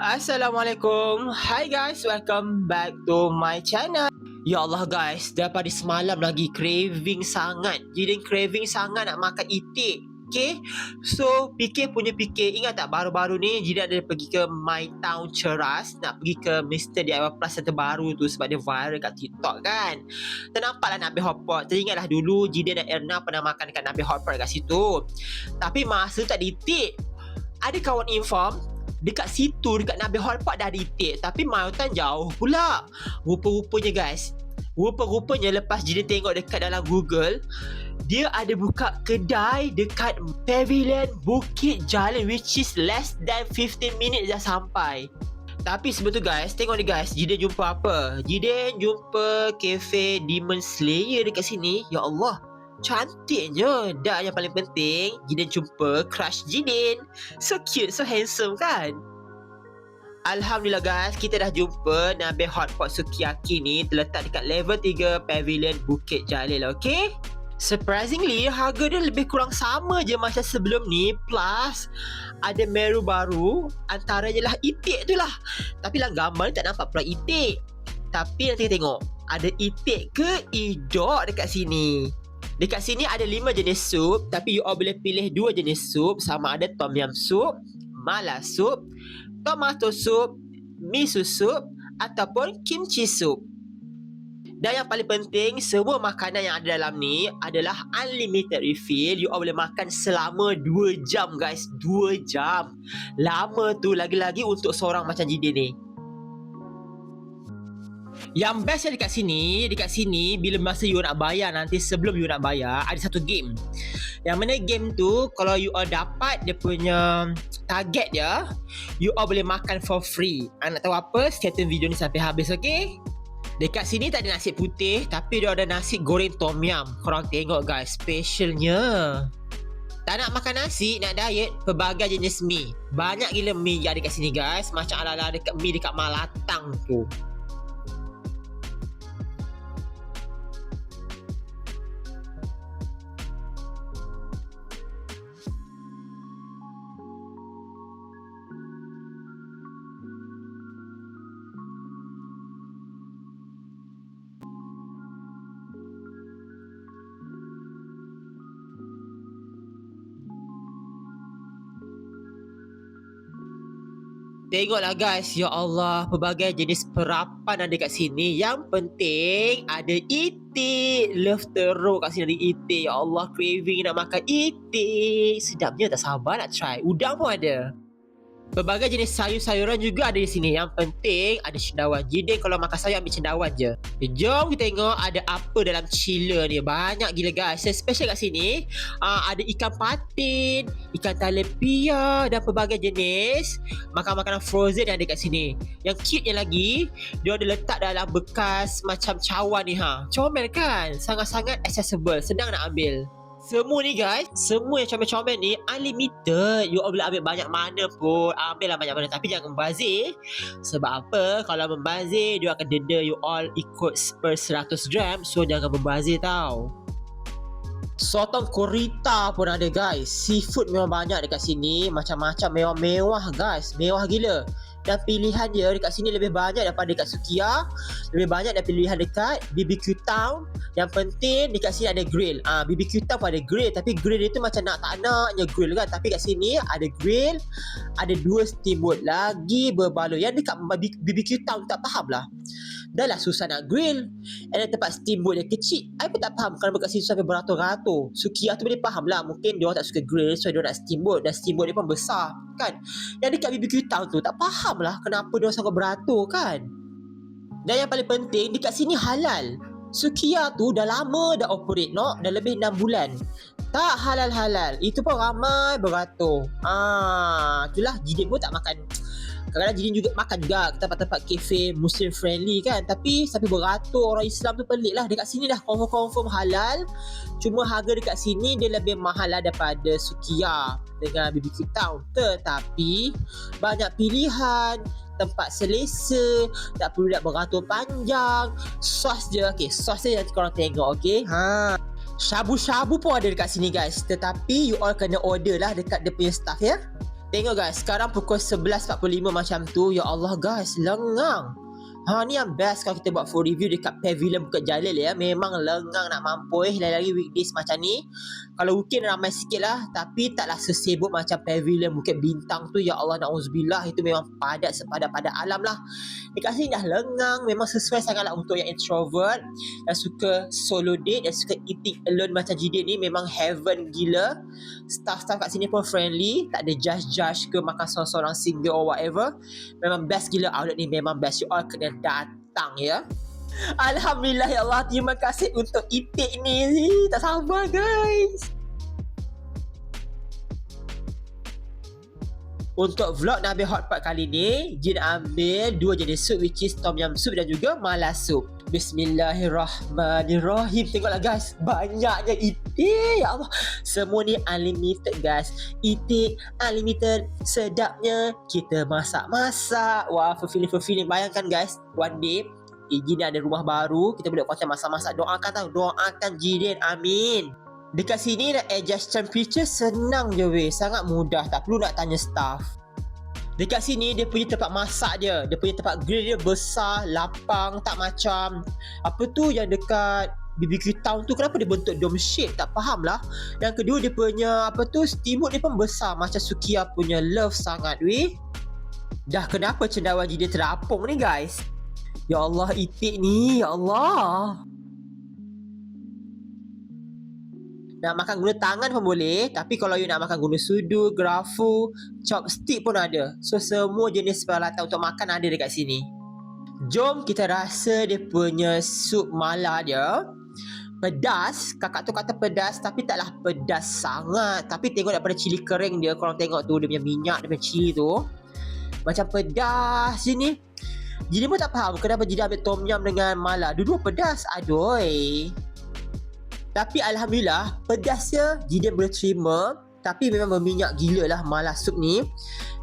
Assalamualaikum. Hi guys Welcome back to my channel. Ya Allah guys Daripada semalam lagi Craving sangat. Jadi craving sangat Nak makan itik Okay So Fikir punya fikir. Ingat tak baru-baru ni Jadi ada pergi ke My Town Ceras Nak pergi ke Mr. DIY Plus yang terbaru tu Sebab dia viral kat TikTok kan? Ternampak lah Nabi Hotpot Teringatlah dulu Jida dan Erna Pernah makan dekat Nabi Hotpot kat situ. Tapi masa tak ditik Ada kawan inform dekat situ dekat Nabi Hall Park dah retake tapi Mautan jauh pula. Rupa-rupanya guys. Rupa-rupanya lepas dia tengok dekat dalam Google dia ada buka kedai dekat Pavilion Bukit Jalil which is less than 15 minutes dah sampai. Tapi sebab tu guys Tengok ni guys. Jiden jumpa apa? Jiden jumpa Cafe Demon Slayer dekat sini. Ya Allah Cantiknya Dan yang paling penting Jidin jumpa crush Jidin So cute So handsome kan? Alhamdulillah guys Kita dah jumpa Nabe Hotpot Sukiyaki ni Terletak dekat level 3 Pavilion Bukit Jalil Okay Surprisingly Harga dia lebih kurang sama je Macam sebelum ni Plus Ada meru baru Antaranya lah itik tu lah. Tapi lah gambar ni tak nampak pula itik. Tapi nanti tengok Ada itik ke idok dekat sini Dekat sini ada 5 jenis sup Tapi you all boleh pilih 2 jenis sup. Sama ada tom yum soup Mala soup Tomato soup Miso soup Ataupun kimchi soup dan yang paling penting Semua makanan yang ada dalam ni Adalah unlimited refill. You all boleh makan selama 2 jam guys. 2 jam. Lama tu lagi-lagi untuk seorang macam Jidin ni yang best dekat sini Dekat sini Bila masa you nak bayar Nanti sebelum you nak bayar Ada satu game Yang mana game tu Kalau you all dapat Dia punya Target dia You all boleh makan for free ah, Nak tahu apa Stay tune video ni sampai habis Okay Dekat sini tak ada nasi putih Tapi dia ada nasi goreng tom yum Korang tengok guys Specialnya tak nak makan nasi, nak diet, pelbagai jenis mi. Banyak gila mi yang ada kat sini guys. Macam ala-ala dekat mi dekat Malatang tu. Tengoklah guys, ya Allah, pelbagai jenis perapan ada kat sini. Yang penting ada itik. Love teruk kat sini ada itik. Ya Allah, craving nak makan itik. Sedapnya tak sabar nak try. Udang pun ada. Pelbagai jenis sayur-sayuran juga ada di sini. Yang penting ada cendawan. Jadi kalau makan sayur ambil cendawan je. Jom kita tengok ada apa dalam chiller ni. Banyak gila guys. Special kat sini uh, ada ikan patin, ikan talepia dan pelbagai jenis makan-makanan frozen yang ada kat sini. Yang cute lagi, dia ada letak dalam bekas macam cawan ni ha. Comel kan? Sangat-sangat accessible. Senang nak ambil. Semua ni guys Semua yang comel-comel ni Unlimited. You all boleh ambil banyak mana pun. Ambil lah banyak mana. Tapi jangan membazir. Sebab apa? Kalau membazir Dia akan denda you all Ikut per 100 gram. So jangan membazir tau. Sotong korita pun ada guys. Seafood memang banyak dekat sini. Macam-macam mewah-mewah guys. Mewah gila dan pilihan dia dekat sini lebih banyak daripada dekat Sukia lebih banyak daripada pilihan dekat BBQ Town. Yang penting dekat sini ada grill. Ah uh, BBQ Town pun ada grill tapi grill itu macam nak tak naknya grill kan. Tapi kat sini ada grill ada dua steamboat lagi berbaloi. Yang dekat BBQ Town tak faham lah. Dah lah susah nak grill. And tempat steamboat yang kecil I pun tak faham Kenapa kat sini sampai beratur-ratur Sukiah tu boleh faham lah Mungkin dia orang tak suka grill So dia nak steamboat. Dan steamboat dia pun besar Kan. Yang dekat BBQ Town tu Tak faham lah Kenapa dia sangat beratur kan. Dan yang paling penting Dekat sini halal. Sukiah tu dah lama dah operate no? Dah lebih 6 bulan. Tak halal-halal. Itu pun ramai beratur. Ah, Itulah Jidit pun tak makan Kadang-kadang Jidin juga makan juga ke tempat-tempat kafe Muslim friendly kan. Tapi sampai beratur orang Islam tu pelik lah. Dekat sini dah confirm-confirm halal. Cuma harga dekat sini dia lebih mahal lah daripada Sukiya Dengan BBQ Town. Tetapi banyak pilihan. Tempat selesa Tak perlu nak beratur panjang. Sos je. Okay sos je nanti korang tengok okay ha. Shabu-shabu pun ada dekat sini guys. Tetapi you all kena order lah dekat dia punya staff ya Tengok guys, sekarang pukul 11.45 macam tu. Ya Allah guys, lengang. Ha ni yang best kalau kita buat full review dekat Pavilion Bukit Jalil ya. Memang lengang nak mampu eh lagi-lagi weekdays macam ni. Kalau weekend ramai sikit lah tapi taklah sesibuk macam Pavilion Bukit Bintang tu ya Allah na'udzubillah itu memang padat sepadat-padat alam lah. Dekat sini dah lengang memang sesuai sangatlah untuk yang introvert yang suka solo date yang suka eating alone macam Jidin ni memang heaven gila. Staff-staff kat sini pun friendly, tak ada judge-judge ke makan seorang-seorang single or whatever. Memang best gila outlet ni memang best you all kena datang ya. Alhamdulillah ya Allah. Terima kasih untuk ipik ni. Tak sabar guys. Untuk vlog Nabi Hotpot kali ni Jin ambil dua jenis sup Which is Tom Yum Soup dan juga Mala Soup. Bismillahirrahmanirrahim. Tengoklah guys. Banyaknya itik Ya Allah. Semua ni unlimited guys. Itik Unlimited Sedapnya. Kita masak-masak. Wah fulfilling-fulfilling. Bayangkan guys One day Jidin ada rumah baru. Kita boleh konten masak-masak. Doakan tau Doakan Jidin Amin. Dekat sini nak adjust temperature senang je weh. Sangat mudah. Tak perlu nak tanya staff. Dekat sini dia punya tempat masak dia. Dia punya tempat grill dia besar Lapang Tak macam. Apa tu yang dekat BBQ Town tu Kenapa dia bentuk dome shape Tak faham lah. Yang kedua dia punya Apa tu Steamboat dia pun besar. Macam Sukia punya love sangat weh. Dah kenapa cendawan dia terapung ni guys? Ya Allah itik ni. Ya Allah. Nak makan guna tangan pun boleh. Tapi kalau you nak makan guna sudu, grafu, chopstick pun ada. So semua jenis peralatan untuk makan ada dekat sini. Jom kita rasa dia punya sup mala dia Pedas, kakak tu kata pedas Tapi taklah pedas sangat. Tapi tengok daripada cili kering dia Korang tengok tu dia punya minyak, dia punya cili tu. Macam pedas je ni. Jadi pun tak faham kenapa jadi ambil tom yum dengan mala Dua-dua pedas, aduh tapi Alhamdulillah Pedasnya Gideon boleh terima Tapi memang berminyak gila lah Malas sup ni.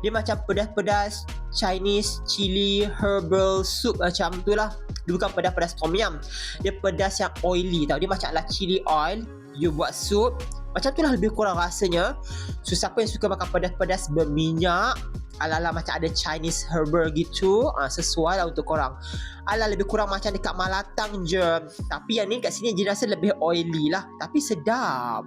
Dia macam pedas-pedas Chinese chili herbal soup macam tu lah. Dia bukan pedas-pedas tom yum. Dia pedas yang oily tau. Dia macam lah chili oil. You buat sup Macam tu lah lebih kurang rasanya. So siapa yang suka makan pedas-pedas berminyak ala-ala macam ada Chinese herbal gitu uh, sesuai lah untuk korang. Ala lebih kurang macam dekat Malatang je. Tapi yang ni kat sini je rasa lebih oily lah. Tapi sedap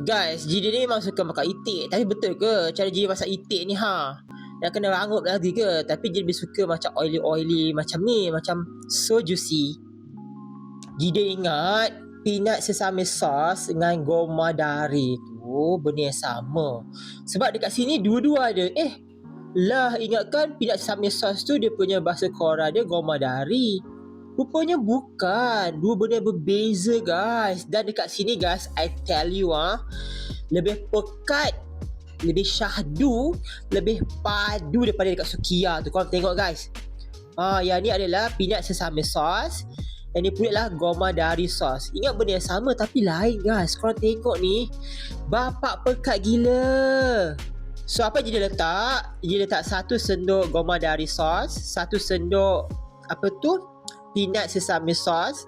guys Jidi ni memang suka makan itik tapi betul ke cara Jidi masak itik ni ha yang kena rangup lagi ke tapi Jidi lebih suka macam oily-oily macam ni macam so juicy Jidi ingat peanut sesame sauce dengan goma dari tu benda yang sama. Sebab dekat sini dua-dua ada. Eh, lah ingatkan peanut sesame sauce tu dia punya bahasa Korea dia goma dari. Rupanya bukan. Dua benda berbeza guys. Dan dekat sini guys, I tell you ah, lebih pekat lebih syahdu, lebih padu daripada dekat Sukia tu. Korang tengok guys. Ah, yang ni adalah peanut sesame sauce. Yang ni pula lah goma dari sos Ingat benda yang sama tapi lain guys Korang tengok ni Bapak pekat gila So apa je dia letak Dia letak satu sendok goma dari sos Satu sendok Apa tu Peanut sesame sauce.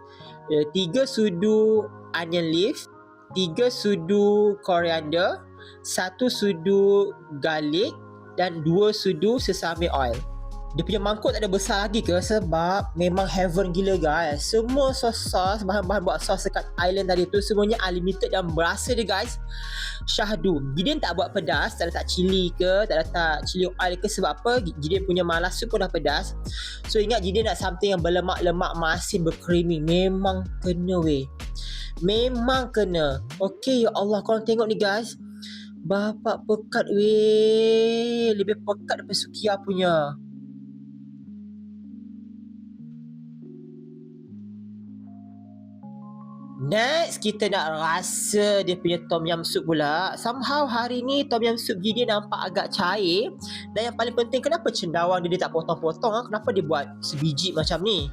Eh, Tiga sudu onion leaf Tiga sudu coriander Satu sudu garlic Dan dua sudu sesame oil dia punya mangkuk tak ada besar lagi ke sebab memang heaven gila guys. Semua sos-sos bahan-bahan buat sos dekat island tadi tu semuanya unlimited dan berasa dia guys. Syahdu Gideon tak buat pedas tak letak cili ke tak letak cili oil ke sebab apa? Gideon punya malas pun dah pedas. So ingat Gideon nak something yang berlemak-lemak masin bercreamy memang kena weh. Memang kena. Ok ya Allah korang tengok ni guys. Bapak pekat weh. Lebih pekat daripada Sukia punya Next, kita nak rasa dia punya tom yum soup pula. Somehow hari ni tom yum soup dia nampak agak cair. Dan yang paling penting, kenapa cendawang dia, dia tak potong-potong? Ha? Kenapa dia buat sebiji macam ni?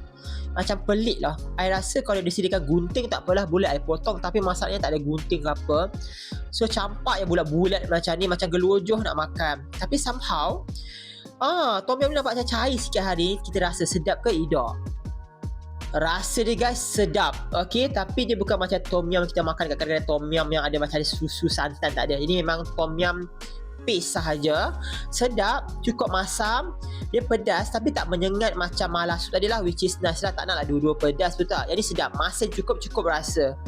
Macam pelik lah. I rasa kalau dia sediakan gunting tak apalah boleh I potong. Tapi masalahnya tak ada gunting ke apa. So campak yang bulat-bulat macam ni. Macam gelojoh nak makan. Tapi somehow, ah, tom yum ni nampak macam cair sikit hari Kita rasa sedap ke tidak? Rasa dia guys sedap Okay Tapi dia bukan macam tom yum kita makan kat kedai tom yum yang ada macam ada susu santan tak ada Ini memang tom yum tipis sahaja. Sedap, cukup masam. Dia pedas tapi tak menyengat macam malah sup tadi lah which is nice lah. Tak nak lah dua-dua pedas betul tak? Jadi sedap, masin cukup-cukup rasa.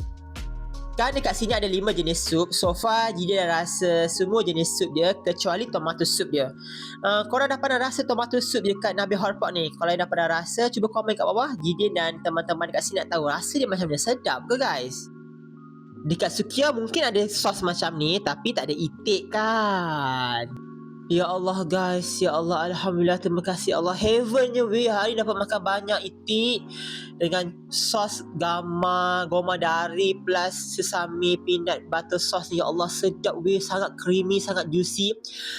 Kan dekat sini ada lima jenis sup. So far, Jidin dah rasa semua jenis sup dia kecuali tomato sup dia. Uh, korang dah pernah rasa tomato sup dekat Nabi Hotpot ni? Kalau dah pernah rasa, cuba komen kat bawah. Jidin dan teman-teman dekat sini nak tahu rasa dia macam mana. Sedap ke guys? Dekat Sukia mungkin ada sos macam ni tapi tak ada itik kan? Ya Allah guys, ya Allah Alhamdulillah. Terima kasih Allah. Heavennya weh hari dapat makan banyak itik. Dengan sos gama, goma dari plus sesame peanut butter sauce Ya Allah. Sedap weh, sangat creamy, sangat juicy.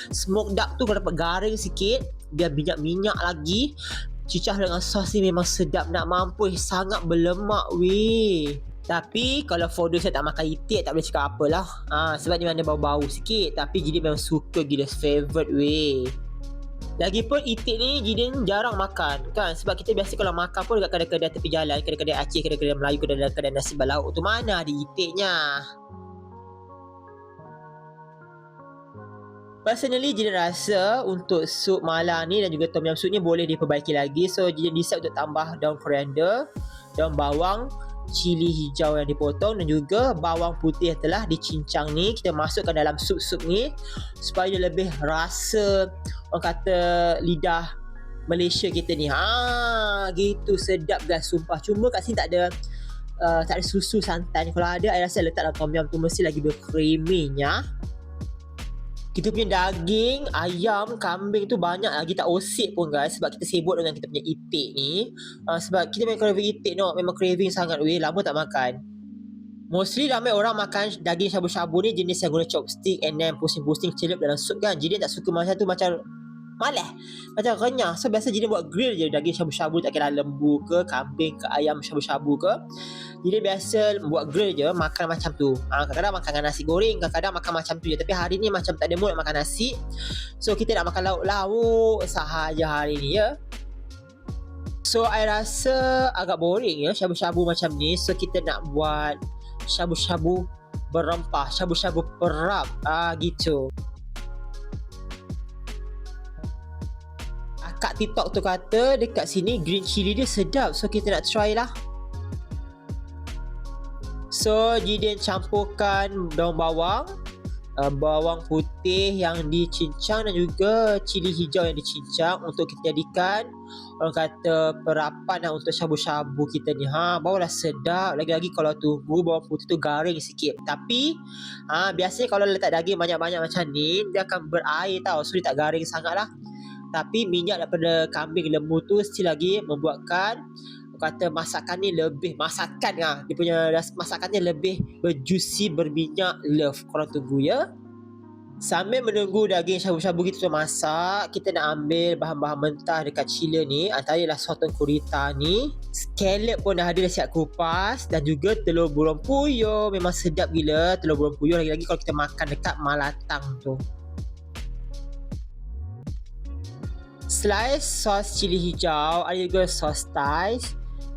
Smoke duck tu kalau dapat garing sikit. Biar minyak-minyak lagi. Cicah dengan sos ni memang sedap. Nak mampu Sangat berlemak weh tapi kalau Fodo saya tak makan itik tak boleh cakap apalah. Ha, sebab dia mana bau-bau sikit. Tapi Jidin memang suka gila favorite way. Lagipun itik ni Jidin jarang makan kan. Sebab kita biasa kalau makan pun dekat kedai-kedai tepi jalan. Kedai-kedai Aceh, kedai-kedai Melayu, kedai-kedai nasi balauk tu mana ada itiknya. Personally Jidin rasa untuk sup mala ni dan juga tom yum soup ni boleh diperbaiki lagi. So Jidin decide untuk tambah daun coriander, daun bawang, cili hijau yang dipotong dan juga bawang putih yang telah dicincang ni kita masukkan dalam sup-sup ni supaya lebih rasa orang kata lidah Malaysia kita ni. Ha gitu sedap guys sumpah. Cuma kat sini tak ada uh, tak ada susu santan. Kalau ada saya rasa letak dalam tom yum tu mesti lagi bercreamy-nya kita punya daging, ayam, kambing tu banyak lagi tak osip pun guys sebab kita sibuk dengan kita punya itik ni. Uh, sebab kita memang craving itik no, memang craving sangat weh, lama tak makan. Mostly ramai orang makan daging syabu-syabu ni jenis yang guna chopstick and then pusing-pusing celup dalam sup kan. Jadi tak suka macam tu macam malah macam renyah. So biasa jadi buat grill je. Daging syabu-syabu tak kira lembu ke kambing ke ayam syabu-syabu ke. Jadi biasa buat grill je makan macam tu. Ha, kadang-kadang makan dengan nasi goreng kadang-kadang makan macam tu je. Tapi hari ni macam tak ada mood makan nasi. So kita nak makan lauk-lauk sahaja hari ni ya. So, I rasa agak boring ya syabu-syabu macam ni. So, kita nak buat syabu-syabu berempah, syabu-syabu perap. Ah, gitu. Kak TikTok tu kata dekat sini green chili dia sedap. So kita nak try lah. So Jidian campurkan daun bawang, uh, bawang putih yang dicincang dan juga cili hijau yang dicincang untuk kita jadikan. Orang kata perapan lah untuk syabu-syabu kita ni. Ha barulah sedap. Lagi-lagi kalau tunggu bawang putih tu garing sikit. Tapi ha biasanya kalau letak daging banyak-banyak macam ni dia akan berair tau. So dia tak garing sangat lah tapi minyak daripada kambing lembu tu still lagi membuatkan kata masakan ni lebih masakan ah dia punya masakannya lebih berjuicy berminyak love korang tunggu ya Sambil menunggu daging syabu-syabu kita tu masak, kita nak ambil bahan-bahan mentah dekat chiller ni. Antara sotong kurita ni. Scallop pun dah ada dah siap kupas. Dan juga telur burung puyuh. Memang sedap gila telur burung puyuh. Lagi-lagi kalau kita makan dekat malatang tu. Slice sos cili hijau ada juga sos thai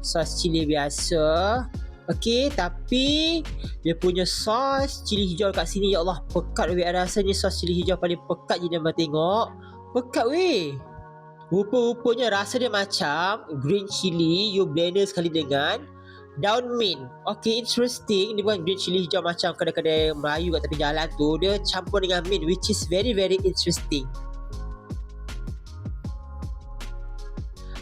sos cili biasa Okey, tapi dia punya sos cili hijau kat sini ya Allah pekat weh rasanya sos cili hijau paling pekat je dia tengok. Pekat weh. Rupa-rupanya rasa dia macam green chili you blender sekali dengan daun mint. Okay, interesting. Dia bukan green chili hijau macam kedai-kedai Melayu kat tepi jalan tu. Dia campur dengan mint which is very very interesting.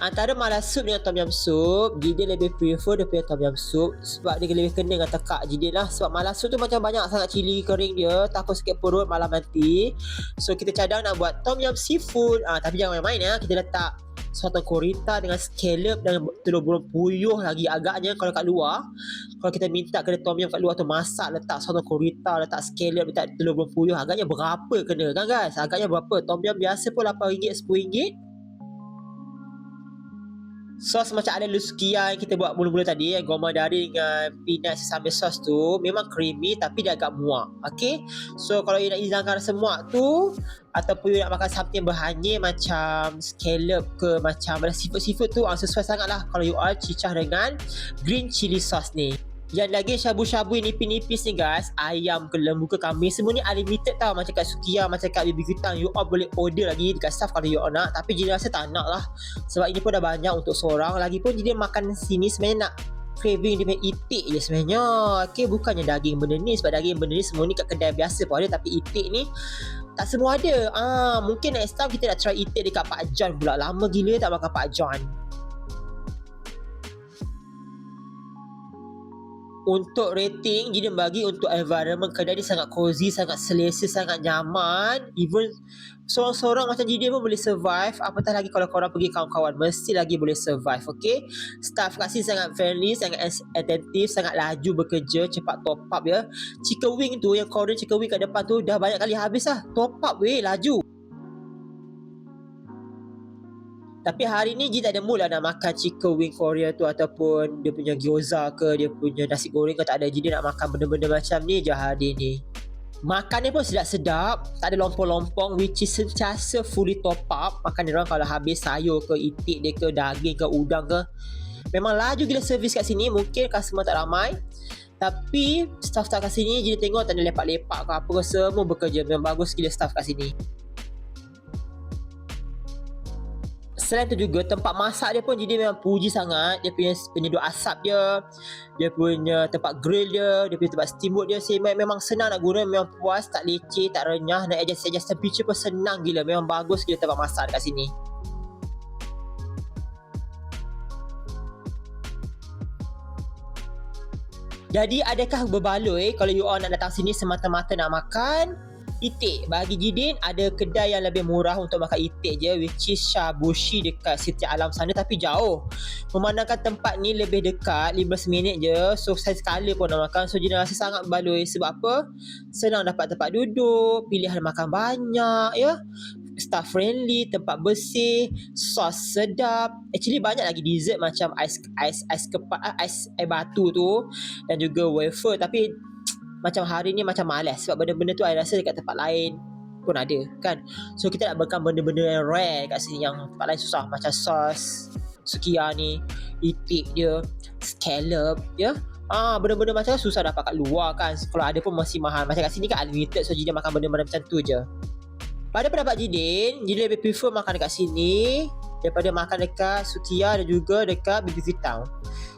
Antara malas sup dengan tom yum soup Jidin lebih prefer dia punya tom yum soup Sebab dia lebih kena dengan tekak Jidin lah. Sebab malas sup tu macam banyak sangat cili kering dia. Takut sikit perut malam nanti. So kita cadang nak buat tom yum seafood. Ah, Tapi jangan main-main ya. Kita letak sotong korita dengan scallop dan telur burung puyuh lagi agaknya kalau kat luar. Kalau kita minta kena tom yum kat luar tu masak letak sotong korita letak scallop letak telur burung puyuh agaknya berapa kena kan guys? Agaknya berapa? Tom yum biasa pun RM8 RM10 sos macam ada luskia yang kita buat mula-mula tadi yang goma dari dengan peanut sesame sauce tu memang creamy tapi dia agak muak okay so kalau you nak hilangkan rasa muak tu ataupun you nak makan something berhanyir macam scallop ke macam ada seafood-seafood tu ah, sesuai sangat lah kalau you all cicah dengan green chili sauce ni Yang lagi syabu-syabu yang nipis-nipis ni guys Ayam ke lembu ke kambing Semua ni unlimited tau. Macam kat Sukiya Macam kat BBQ Town You all boleh order lagi. Dekat staff kalau you all nak. Tapi Jin rasa tak nak lah. Sebab ini pun dah banyak untuk seorang. Lagipun Jin makan sini sebenarnya nak Craving dia punya itik je sebenarnya. Okay bukannya daging benda ni. Sebab daging benda ni semua ni kat kedai biasa pun ada. Tapi itik ni tak semua ada. Ah Mungkin next time kita nak try itik dekat Pak John pula. Lama gila tak makan Pak John untuk rating dia bagi untuk environment kedai ni sangat cozy, sangat selesa, sangat nyaman. Even seorang-seorang macam Jidim pun boleh survive. Apatah lagi kalau korang pergi kawan-kawan, mesti lagi boleh survive, okay? Staff kat sini sangat friendly, sangat attentive, sangat laju bekerja, cepat top up ya. Chicken wing tu, yang Korean chicken wing kat depan tu dah banyak kali habis lah. Top up weh, laju. Tapi hari ni Ji tak ada mood lah nak makan chicken wing Korea tu ataupun dia punya gyoza ke dia punya nasi goreng ke tak ada. Jadi nak makan benda-benda macam ni je hari ni. Makan ni pun sedap-sedap, tak ada lompong-lompong which is sentiasa fully top up. Makan dia orang kalau habis sayur ke itik dia ke daging ke udang ke. Memang laju gila servis kat sini, mungkin customer tak ramai. Tapi staff-staff kat sini jadi tengok tak ada lepak-lepak ke apa ke semua bekerja. Memang bagus gila staff kat sini. Selain tu juga tempat masak dia pun jadi memang puji sangat. Dia punya penyedut asap dia dia punya tempat grill dia dia punya tempat steamboat dia memang, memang senang nak guna memang puas tak leceh tak renyah nak adjust adjust temperature pun senang gila. Memang bagus gila tempat masak dekat sini. Jadi adakah berbaloi kalau you all nak datang sini semata-mata nak makan itik. Bagi Jidin ada kedai yang lebih murah untuk makan itik je which is Shabushi dekat Siti Alam sana tapi jauh. Memandangkan tempat ni lebih dekat 15 minit je so saya sekali pun nak makan. So Jidin rasa sangat baloi. Sebab apa? Senang dapat tempat duduk pilihan makan banyak ya. Staff friendly, tempat bersih, sos sedap. Actually banyak lagi dessert macam ais ais ais kepak ais air batu tu dan juga wafer. Tapi macam hari ni macam malas sebab benda-benda tu saya rasa dekat tempat lain pun ada kan? So kita nak bekam benda-benda yang rare kat sini yang tempat lain susah. Macam sos sukia ni itik dia scallop ya? Ah, benda-benda macam tu susah dapat kat luar kan? Kalau ada pun masih mahal. Macam kat sini kan unlimited So Jidin makan benda-benda macam tu je. Pada pendapat Jidin Jidin lebih prefer makan dekat sini Daripada makan dekat Sukia Dan juga dekat BBQ Town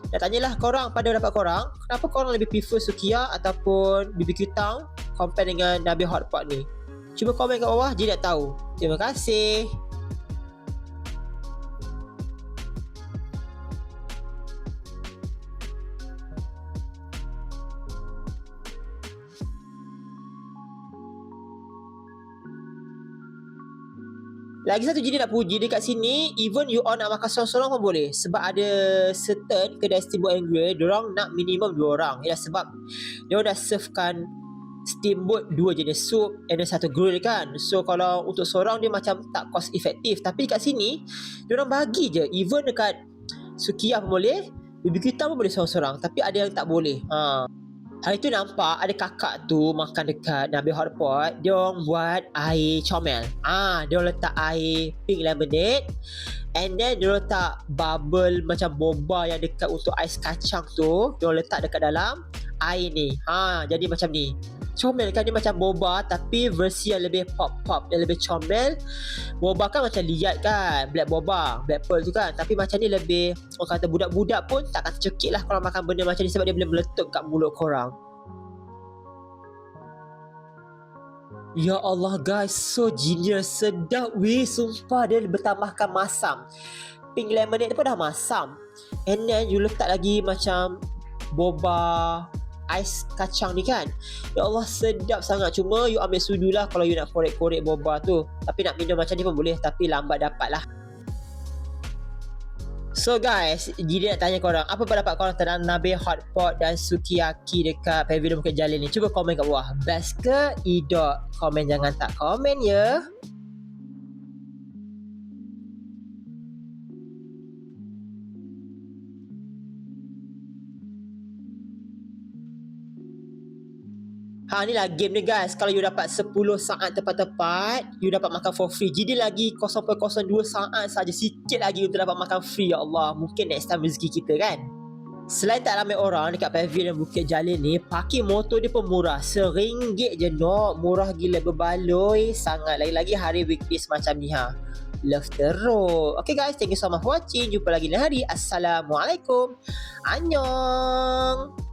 nak tanyalah korang pada dapat korang Kenapa korang lebih prefer Sukiya Ataupun BBQ Town Compare dengan Nabi Hotpot ni? Cuba komen kat bawah Jadi nak tahu. Terima kasih Lagi satu jadi nak puji dekat sini Even you all nak makan seorang-seorang pun boleh. Sebab ada certain kedai steamboat and grill Diorang nak minimum dua orang. Ya sebab Diorang dah servekan Steamboat dua jenis sup And then satu grill kan. So kalau untuk seorang dia macam tak cost efektif Tapi dekat sini Diorang bagi je. Even dekat Sukiya pun boleh BBQ pun boleh seorang-seorang. Tapi ada yang tak boleh. Haa Hari tu nampak ada kakak tu makan dekat Nabi Hotpot. Dia orang buat air comel. Ah, dia letak air pink lemonade. And then dia letak bubble macam boba yang dekat untuk ais kacang tu. Dia letak dekat dalam air ni. Ha, jadi macam ni comel kan dia macam boba tapi versi yang lebih pop-pop yang lebih comel boba kan macam liat kan black boba black pearl tu kan tapi macam ni lebih orang kata budak-budak pun tak akan tercekik lah kalau makan benda macam ni sebab dia boleh meletup kat mulut korang Ya Allah guys, so genius, sedap weh, sumpah dia bertambahkan masam. Pink lemonade pun dah masam. And then you letak lagi macam boba, ais kacang ni kan Ya Allah sedap sangat Cuma you ambil sudu lah Kalau you nak korek-korek boba tu Tapi nak minum macam ni pun boleh Tapi lambat dapat lah So guys, jadi nak tanya korang, apa pendapat korang tentang Nabe Hotpot dan Sukiyaki dekat Pavilion Bukit Jalil ni? Cuba komen kat bawah. Best ke? Idok. Komen jangan tak komen ya. Ha ni lah game ni guys. Kalau you dapat 10 saat tepat-tepat, you dapat makan for free. Jadi lagi 0.02 saat saja sikit lagi untuk dapat makan free ya Allah. Mungkin next time rezeki kita kan. Selain tak ramai orang dekat pavilion Bukit Jalil ni, parking motor dia pun murah. Seringgit je nok. Murah gila berbaloi. Sangat lagi-lagi hari weekdays macam ni ha. Love teruk. Okay guys, thank you so much for watching. Jumpa lagi lain hari. Assalamualaikum. Annyeong.